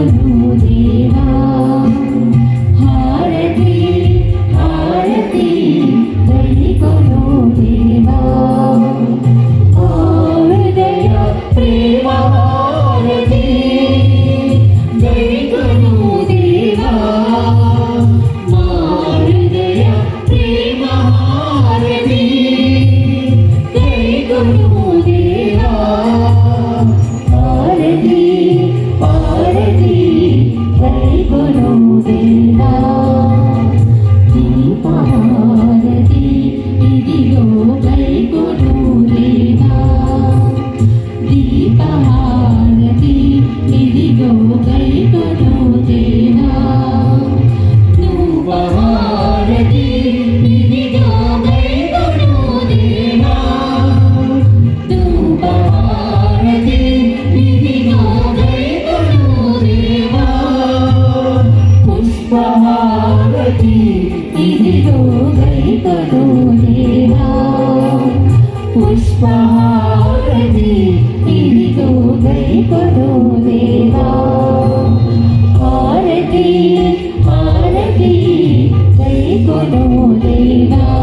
Harati, Harati, Harati. Ganapati ఇదిగో గణితడు దేవా పుష్పహారతి. ఇదిగో గణితడు దేవా హారతి హారతి గణితడు దేవా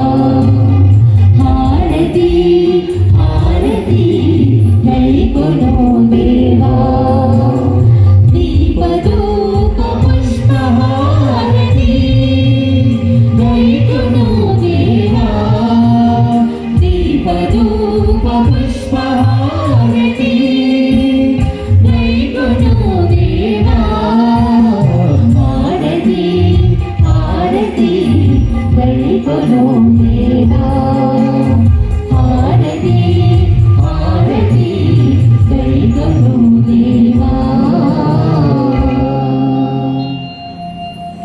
హారతి గైకొను దేవా